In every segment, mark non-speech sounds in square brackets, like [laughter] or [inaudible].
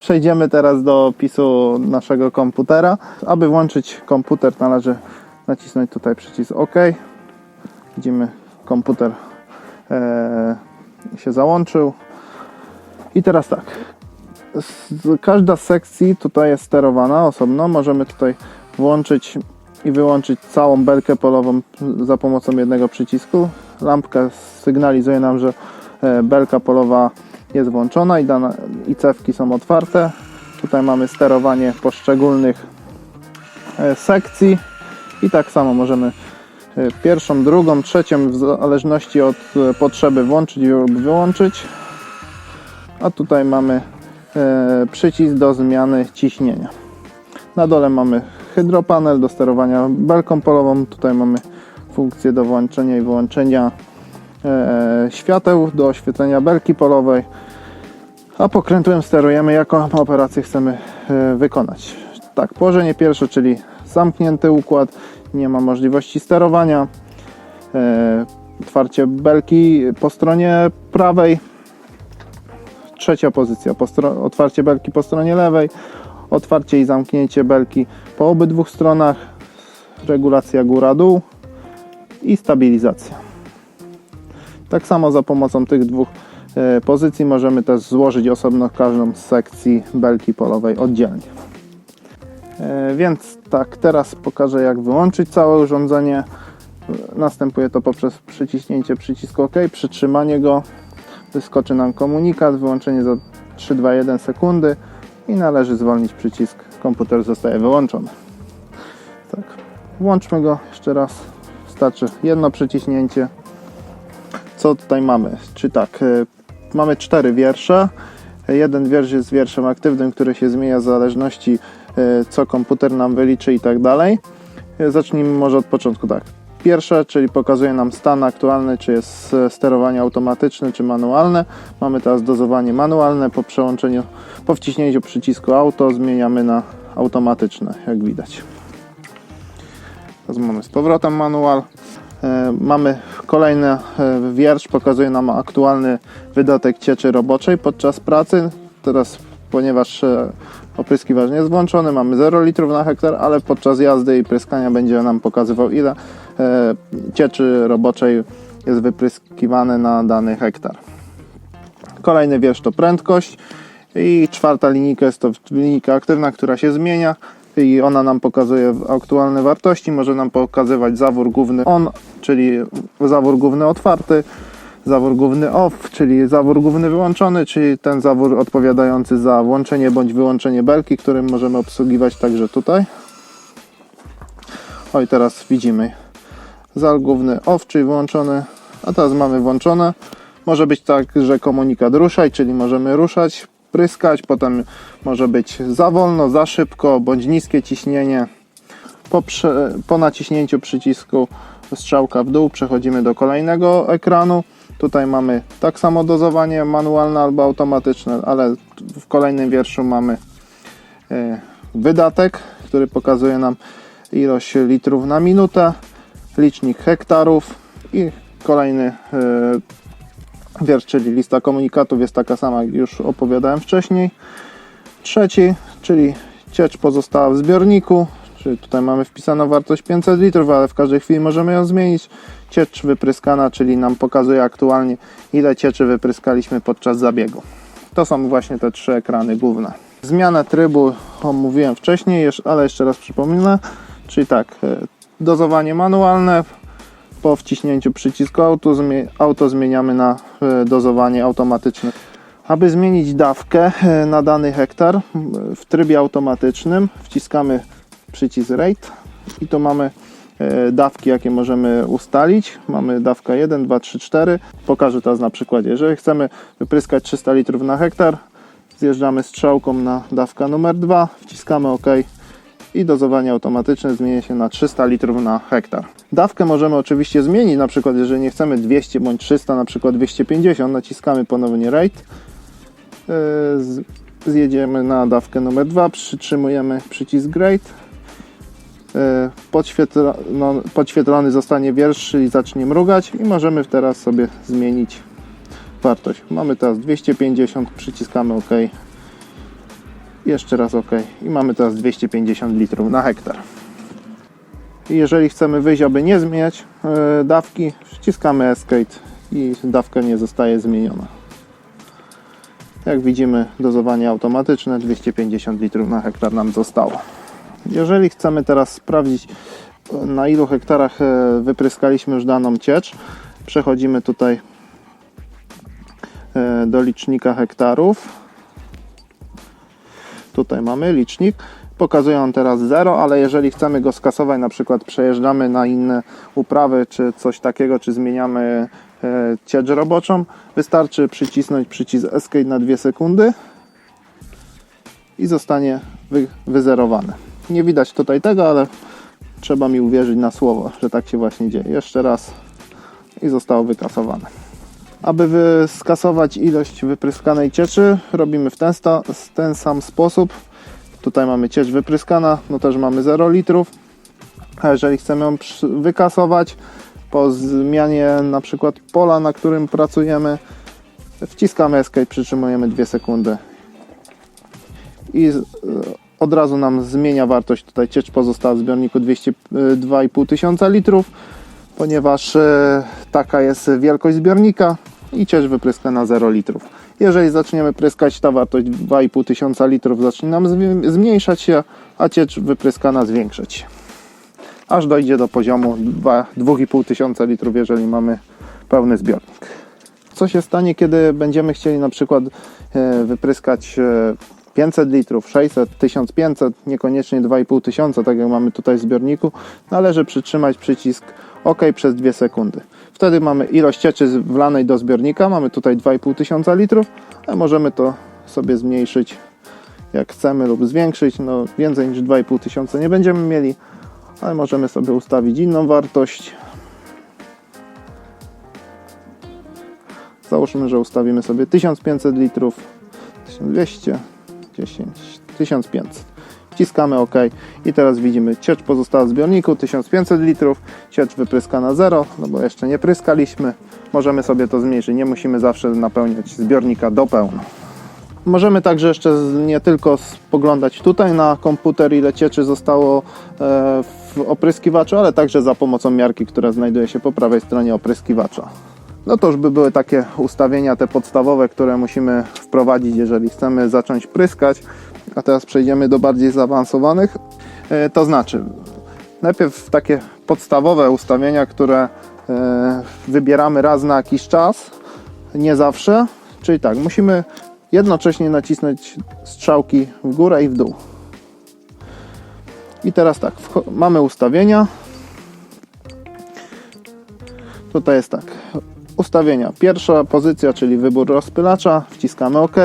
Przejdziemy teraz do opisu naszego komputera. Aby włączyć komputer należy nacisnąć tutaj przycisk OK. Widzimy komputer e, się załączył. I teraz tak. Każda z sekcji tutaj jest sterowana osobno. Możemy tutaj włączyć i wyłączyć całą belkę polową za pomocą jednego przycisku. Lampka sygnalizuje nam, że e, belka polowa jest włączona i, dane, i cewki są otwarte. Tutaj mamy sterowanie poszczególnych e, sekcji i tak samo możemy e, pierwszą, drugą, trzecią w zależności od e, potrzeby włączyć lub wyłączyć. A tutaj mamy przycisk do zmiany ciśnienia. Na dole mamy hydropanel do sterowania belką polową. Tutaj mamy funkcję do włączenia i wyłączenia świateł do oświetlenia belki polowej. A pokrętłem sterujemy, jaką operację chcemy e, wykonać. Tak, położenie pierwsze, czyli zamknięty układ, nie ma możliwości sterowania. E, otwarcie belki po stronie prawej. Trzecia pozycja, otwarcie belki po stronie lewej. Otwarcie i zamknięcie belki po obydwu stronach. Regulacja góra-dół i stabilizacja. Tak samo za pomocą tych dwóch e, pozycji możemy też złożyć osobno każdą z sekcji belki polowej oddzielnie. E, Więc tak, teraz pokażę jak wyłączyć całe urządzenie. Następuje to poprzez przyciśnięcie przycisku OK, przytrzymanie go. Wyskoczy nam komunikat, wyłączenie za 3, 2, 1 sekundy i należy zwolnić przycisk. Komputer zostaje wyłączony. Tak, włączmy go jeszcze raz. Wystarczy jedno przyciśnięcie co tutaj mamy? Czy tak, e, mamy cztery wiersze. Jeden wiersz jest wierszem aktywnym, który się zmienia w zależności e, co komputer nam wyliczy i tak dalej. E, Zacznijmy może od początku tak. Pierwsze, czyli pokazuje nam stan aktualny, czy jest sterowanie automatyczne, czy manualne. Mamy teraz dozowanie manualne. Po przełączeniu, po wciśnięciu przycisku auto zmieniamy na automatyczne, jak widać. Teraz mamy z powrotem manual. E, Mamy kolejny e, wiersz, pokazuje nam aktualny wydatek cieczy roboczej podczas pracy. Teraz, ponieważ e, opryskiwacz nie jest włączony, mamy 0 litrów na hektar, ale podczas jazdy i pryskania będzie nam pokazywał ile cieczy roboczej jest wypryskiwane na dany hektar. Kolejny wiersz to prędkość i czwarta linijka jest to linijka aktywna, która się zmienia i ona nam pokazuje aktualne wartości, może nam pokazywać zawór główny on, czyli zawór główny otwarty, zawór główny off, czyli zawór główny wyłączony, czyli ten zawór odpowiadający za włączenie bądź wyłączenie belki, którym możemy obsługiwać także tutaj. Oj, teraz widzimy zawór główny off, czyli włączony, a teraz mamy włączone. Może być tak, że komunikat ruszaj, czyli możemy ruszać, pryskać, potem może być za wolno, za szybko, bądź niskie ciśnienie. Po, prze, po naciśnięciu przycisku strzałka w dół przechodzimy do kolejnego ekranu. Tutaj mamy tak samo dozowanie manualne albo automatyczne, ale w kolejnym wierszu mamy e, wydatek, który pokazuje nam ilość litrów na minutę, licznik hektarów i kolejny e, wiersz, czyli lista komunikatów jest taka sama, jak już opowiadałem wcześniej. Trzeci, czyli ciecz pozostała w zbiorniku, czyli tutaj mamy wpisaną wartość 500 litrów, ale w każdej chwili możemy ją zmienić. Ciecz wypryskana, czyli nam pokazuje aktualnie ile cieczy wypryskaliśmy podczas zabiegu. To są właśnie te trzy ekrany główne. Zmianę trybu omówiłem wcześniej, ale jeszcze raz przypomnę. Czyli tak, e, dozowanie manualne, po wciśnięciu przycisku auto, auto zmieniamy na e, dozowanie automatyczne. Aby zmienić dawkę e, na dany hektar w trybie automatycznym wciskamy przycisk rate i tu mamy e, dawki jakie możemy ustalić. Mamy dawka 1, 2, 3, 4. Pokażę teraz na przykładzie. Jeżeli chcemy wypryskać 300 litrów na hektar, zjeżdżamy strzałką na dawkę numer 2, wciskamy OK i dozowanie automatyczne zmienia się na 300 litrów na hektar. Dawkę możemy oczywiście zmienić, na przykład jeżeli nie chcemy 200 bądź 300, na przykład 250, naciskamy ponownie rate, zjedziemy na dawkę numer 2, przytrzymujemy przycisk rate, Yy, podświetla, no, podświetlony zostanie wiersz i zacznie mrugać i możemy teraz sobie zmienić wartość. Mamy teraz 250, przyciskamy OK Jeszcze raz OK. I mamy teraz 250 litrów na hektar. Jeżeli chcemy wyjść, aby nie zmieniać e, dawki, wciskamy Escape i dawka nie zostaje zmieniona. Jak widzimy, dozowanie automatyczne 250 litrów na hektar nam zostało. Jeżeli chcemy teraz sprawdzić, na ilu hektarach e, wypryskaliśmy już daną ciecz, przechodzimy tutaj e, do licznika hektarów. Tutaj mamy licznik. Pokazuje on teraz 0, ale jeżeli chcemy go skasować, na przykład przejeżdżamy na inne uprawy, czy coś takiego, czy zmieniamy ciecz roboczą, wystarczy przycisnąć przycisk Escape na 2 sekundy i zostanie wy, wyzerowane. Nie widać tutaj tego, ale trzeba mi uwierzyć na słowo, że tak się właśnie dzieje. Jeszcze raz i zostało wykasowane. Aby skasować ilość wypryskanej cieczy, robimy w ten, ten sam sposób. Tutaj mamy ciecz wypryskana, no też mamy 0 litrów. A jeżeli chcemy ją wykasować po zmianie na przykład pola, na którym pracujemy, wciskamy Escape, przytrzymujemy 2 sekundy i e, od razu nam zmienia wartość. Tutaj ciecz pozostała w zbiorniku 200, e, 2,5 tysiąca litrów, ponieważ e, taka jest wielkość zbiornika i ciecz wypryskana 0 litrów. Jeżeli zaczniemy pryskać, ta wartość 2,5 tysiąca litrów zacznie nam zmniejszać się, a ciecz wypryskana zwiększać. Aż dojdzie do poziomu 2 2,5 tysiąca litrów, jeżeli mamy pełny zbiornik. Co się stanie, kiedy będziemy chcieli na przykład e, wypryskać e, 500 litrów, 600, 1500, niekoniecznie 2,5 tysiąca, tak jak mamy tutaj w zbiorniku, należy przytrzymać przycisk OK przez 2 sekundy. Wtedy mamy ilość cieczy wlanej do zbiornika, mamy tutaj 2,5 tysiąca litrów, a możemy to sobie zmniejszyć jak chcemy lub zwiększyć. No, więcej niż 2,5 tysiąca nie będziemy mieli, ale możemy sobie ustawić inną wartość. Załóżmy, że ustawimy sobie 1500 litrów, 1200, 10, 1500. Wciskamy OK i teraz widzimy ciecz pozostała w zbiorniku 1500 litrów, ciecz wypryskana 0, no bo jeszcze nie pryskaliśmy. Możemy sobie to zmniejszyć, nie musimy zawsze napełniać zbiornika do pełna. Możemy także jeszcze nie tylko spoglądać tutaj na komputer, ile cieczy zostało e, w opryskiwaczu, ale także za pomocą miarki, która znajduje się po prawej stronie opryskiwacza. No to już by były takie ustawienia, te podstawowe, które musimy wprowadzić, jeżeli chcemy zacząć pryskać. A teraz przejdziemy do bardziej zaawansowanych. E, To znaczy, najpierw takie podstawowe ustawienia, które e, wybieramy raz na jakiś czas, nie zawsze. Czyli tak, musimy jednocześnie nacisnąć strzałki w górę i w dół. I teraz tak, mamy ustawienia. Tutaj jest tak, ustawienia. Pierwsza pozycja, czyli wybór rozpylacza, wciskamy OK.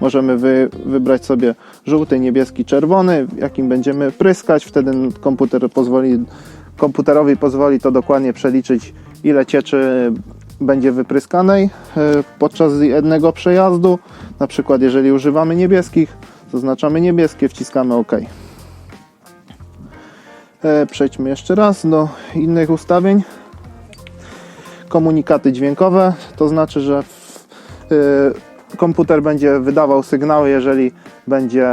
Możemy wy, wybrać sobie żółty, niebieski, czerwony, jakim będziemy pryskać. Wtedy komputer pozwoli, komputerowi pozwoli to dokładnie przeliczyć, ile cieczy będzie wypryskanej e, podczas jednego przejazdu. Na przykład, jeżeli używamy niebieskich, zaznaczamy niebieskie, wciskamy OK. E, Przejdźmy jeszcze raz do innych ustawień komunikaty dźwiękowe, to znaczy, że y, komputer będzie wydawał sygnały, jeżeli będzie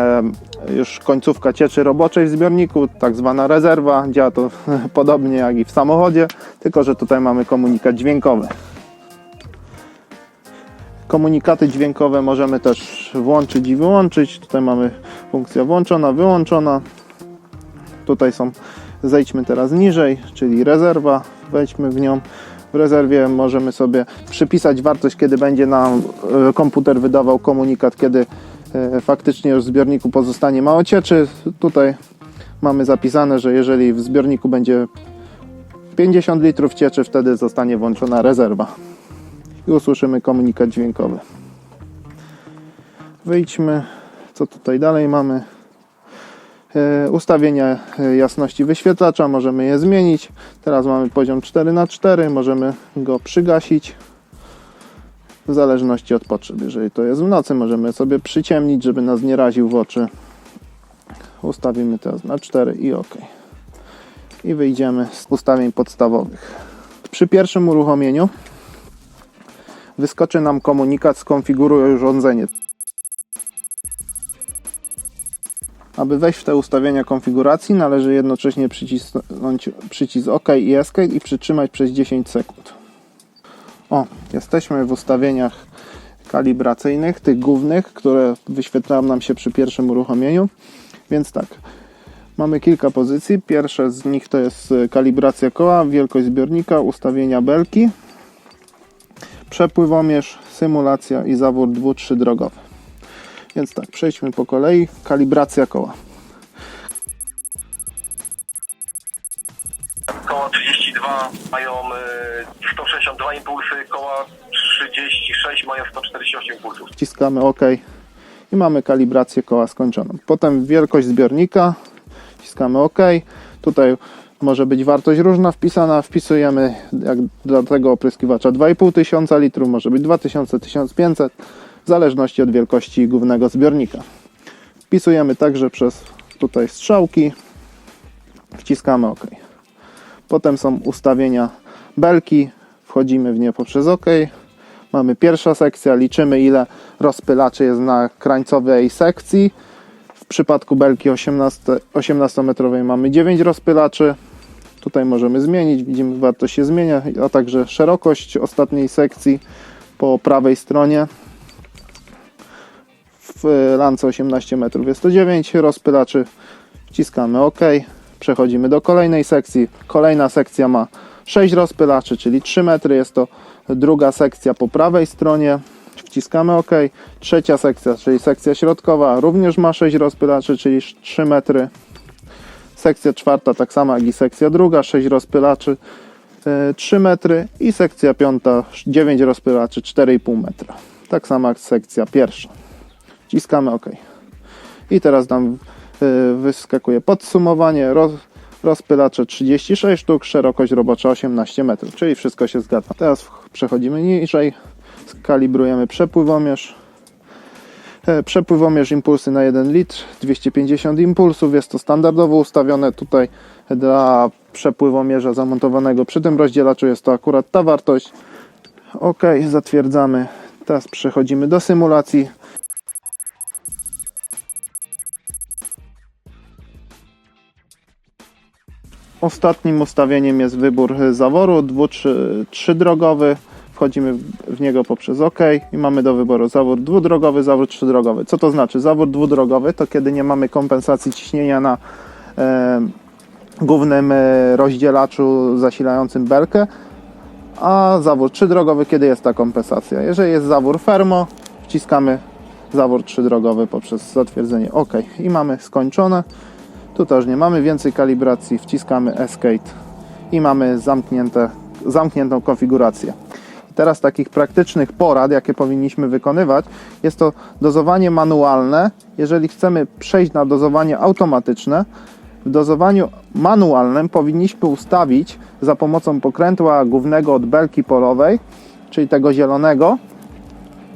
już końcówka cieczy roboczej w zbiorniku, tak zwana rezerwa. Działa to [laughs] podobnie jak i w samochodzie, tylko że tutaj mamy komunikat dźwiękowy. Komunikaty dźwiękowe możemy też włączyć i wyłączyć. Tutaj mamy funkcja włączona, wyłączona. Tutaj są, zejdźmy teraz niżej, czyli rezerwa, wejdźmy w nią. W rezerwie możemy sobie przypisać wartość, kiedy będzie nam e, komputer wydawał komunikat, kiedy e, faktycznie już w zbiorniku pozostanie mało cieczy. Tutaj mamy zapisane, że jeżeli w zbiorniku będzie 50 litrów cieczy, wtedy zostanie włączona rezerwa i usłyszymy komunikat dźwiękowy. Wyjdźmy, co tutaj dalej mamy. E, Ustawienia e, jasności wyświetlacza, możemy je zmienić. Teraz mamy poziom 4x4, możemy go przygasić w zależności od potrzeb. Jeżeli to jest w nocy, możemy sobie przyciemnić, żeby nas nie raził w oczy. Ustawimy teraz na 4 i OK. I wyjdziemy z ustawień podstawowych. Przy pierwszym uruchomieniu wyskoczy nam komunikat skonfiguruj urządzenie. Aby wejść w te ustawienia konfiguracji, należy jednocześnie przycisnąć przycisk OK i Escape i przytrzymać przez 10 sekund. O, jesteśmy w ustawieniach kalibracyjnych, tych głównych, które wyświetlają nam się przy pierwszym uruchomieniu. Więc tak, mamy kilka pozycji. Pierwsze z nich to jest kalibracja koła, wielkość zbiornika, ustawienia belki, przepływomierz, symulacja i zawór dwu-trzy drogowy. Więc tak, przejdźmy po kolei. Kalibracja koła. Koła 32 mają y, 162 impulsy, koła 36 mają 148 impulsów. Wciskamy OK i mamy kalibrację koła skończoną. Potem wielkość zbiornika, wciskamy OK. Tutaj może być wartość różna wpisana. Wpisujemy jak do tego opryskiwacza 2500 litrów, może być 2000, 1500, w zależności od wielkości głównego zbiornika. Wpisujemy także przez tutaj strzałki, wciskamy OK. Potem są ustawienia belki, wchodzimy w nie poprzez OK. Mamy pierwsza sekcja, liczymy ile rozpylaczy jest na krańcowej sekcji. Przypadku belki 18, 18-metrowej mamy 9 rozpylaczy. Tutaj możemy zmienić, widzimy wartość się zmienia, a także szerokość ostatniej sekcji po prawej stronie. W lance 18 metrów jest to 9 rozpylaczy. Wciskamy OK. Przechodzimy do kolejnej sekcji. Kolejna sekcja ma 6 rozpylaczy, czyli 3 metry. Jest to druga sekcja po prawej stronie. Wciskamy OK. Trzecia sekcja, czyli sekcja środkowa, również ma 6 rozpylaczy, czyli 3 metry. Sekcja czwarta, tak samo jak i sekcja druga, 6 rozpylaczy, e, 3 metry. I sekcja piąta, 9 rozpylaczy, 4,5 metra. Tak samo jak sekcja pierwsza. Wciskamy OK. I teraz nam y, wyskakuje podsumowanie. Roz, rozpylacze 36 sztuk, szerokość robocza 18 metrów, czyli wszystko się zgadza. Teraz przechodzimy niżej, skalibrujemy przepływomierz. E, Przepływomierz impulsy na 1 litr, 250 impulsów. Jest to standardowo ustawione tutaj dla przepływomierza zamontowanego przy tym rozdzielaczu. Jest to akurat ta wartość. OK, zatwierdzamy. Teraz przechodzimy do symulacji. Ostatnim ustawieniem jest wybór zaworu dwu, trzy, trzydrogowy. Wchodzimy w- niego poprzez OK i mamy do wyboru zawór dwudrogowy, zawór trzydrogowy. Co to znaczy? Zawór dwudrogowy to kiedy nie mamy kompensacji ciśnienia na e, głównym e, rozdzielaczu zasilającym belkę, a zawór trzydrogowy, kiedy jest ta kompensacja. Jeżeli jest zawór fermo, wciskamy zawór trzydrogowy poprzez zatwierdzenie OK i mamy skończone. Tu też nie mamy więcej kalibracji, wciskamy Escape i mamy zamknięte, zamkniętą konfigurację. Teraz takich praktycznych porad, jakie powinniśmy wykonywać, jest to dozowanie manualne. Jeżeli chcemy przejść na dozowanie automatyczne, w dozowaniu manualnym powinniśmy ustawić za pomocą pokrętła głównego od belki polowej, czyli tego zielonego,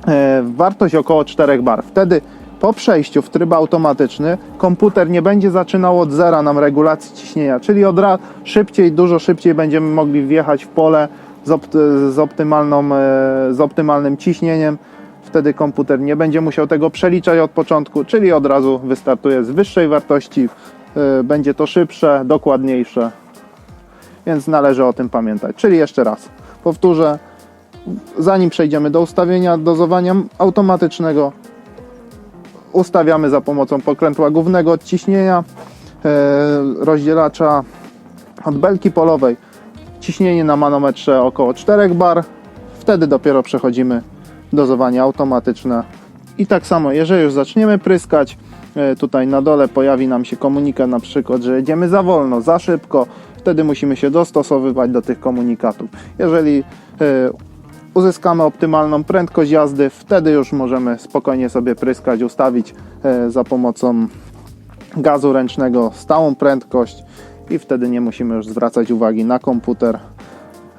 e, wartość około 4 bar. Wtedy po przejściu w tryb automatyczny komputer nie będzie zaczynał od zera nam regulacji ciśnienia, czyli od szybciej, dużo szybciej będziemy mogli wjechać w pole z, opt- z, optymalną, e, z optymalnym ciśnieniem. Wtedy komputer nie będzie musiał tego przeliczać od początku, czyli od razu wystartuje z wyższej wartości. e, Będzie to szybsze, dokładniejsze, więc należy o tym pamiętać. Czyli jeszcze raz powtórzę, zanim przejdziemy do ustawienia dozowania automatycznego, ustawiamy za pomocą pokrętła głównego odciśnienia e, rozdzielacza od belki polowej ciśnienie na manometrze około 4 bar. Wtedy dopiero przechodzimy dozowanie automatyczne. I tak samo, jeżeli już zaczniemy pryskać, e, tutaj na dole pojawi nam się komunikat na przykład, że jedziemy za wolno, za szybko, wtedy musimy się dostosowywać do tych komunikatów. Jeżeli e, uzyskamy optymalną prędkość jazdy, wtedy już możemy spokojnie sobie pryskać, ustawić e, za pomocą gazu ręcznego stałą prędkość i wtedy nie musimy już zwracać uwagi na komputer.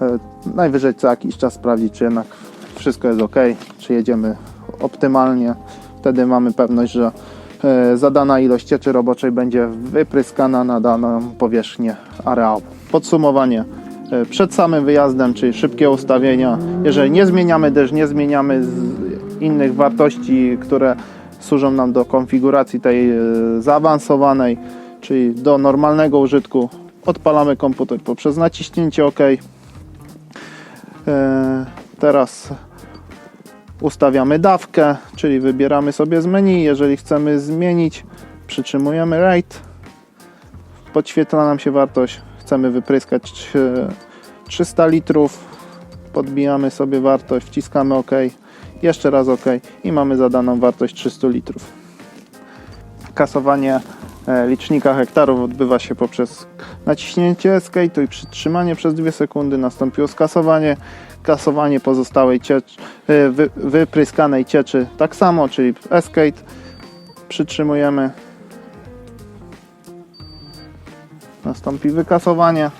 E, Najwyżej co jakiś czas sprawdzić, czy jednak wszystko jest ok, czy jedziemy optymalnie. Wtedy mamy pewność, że e, zadana ilość cieczy roboczej będzie wypryskana na daną powierzchnię areału. Podsumowanie. E, Przed samym wyjazdem, czyli szybkie ustawienia. Jeżeli nie zmieniamy też nie zmieniamy innych wartości, które służą nam do konfiguracji tej zaawansowanej, czyli do normalnego użytku. Odpalamy komputer poprzez naciśnięcie OK. E, Teraz ustawiamy dawkę, czyli wybieramy sobie z menu. Jeżeli chcemy zmienić, przytrzymujemy rate. Podświetla nam się wartość. Chcemy wypryskać e, 300 litrów. Podbijamy sobie wartość, wciskamy OK. Jeszcze raz OK i mamy zadaną wartość 300 litrów. Kasowanie licznika hektarów odbywa się poprzez naciśnięcie Escape i przytrzymanie przez 2 sekundy. Nastąpiło skasowanie, kasowanie pozostałej ciecz, e, wy, wypryskanej cieczy tak samo, czyli Escape. Przytrzymujemy. Nastąpi wykasowanie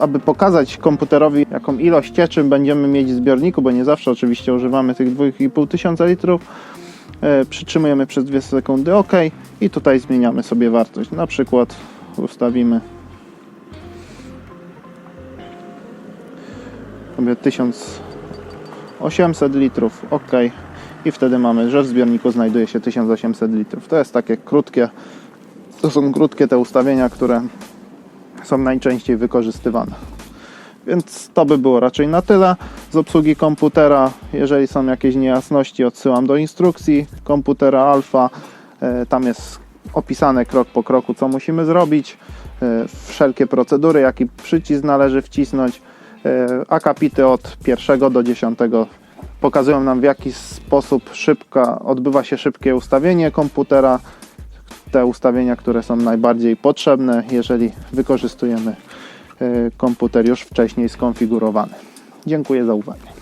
aby pokazać komputerowi, jaką ilość cieczy będziemy mieć w zbiorniku, bo nie zawsze oczywiście używamy tych 2,5 tysiąca litrów, e, przytrzymujemy przez 2 sekundy OK i tutaj zmieniamy sobie wartość. Na przykład ustawimy sobie 1800 litrów OK i wtedy mamy, że w zbiorniku znajduje się 1800 litrów. To jest takie krótkie, to są krótkie te ustawienia, które są najczęściej wykorzystywane. Więc to by było raczej na tyle z obsługi komputera. Jeżeli są jakieś niejasności, odsyłam do instrukcji komputera Alfa. E, Tam jest opisane krok po kroku, co musimy zrobić, e, wszelkie procedury, jaki przycisk należy wcisnąć. E, Akapity od pierwszego do dziesiątego pokazują nam w jaki sposób szybka, odbywa się szybkie ustawienie komputera te ustawienia, które są najbardziej potrzebne, jeżeli wykorzystujemy komputer już wcześniej skonfigurowany. Dziękuję za uwagę.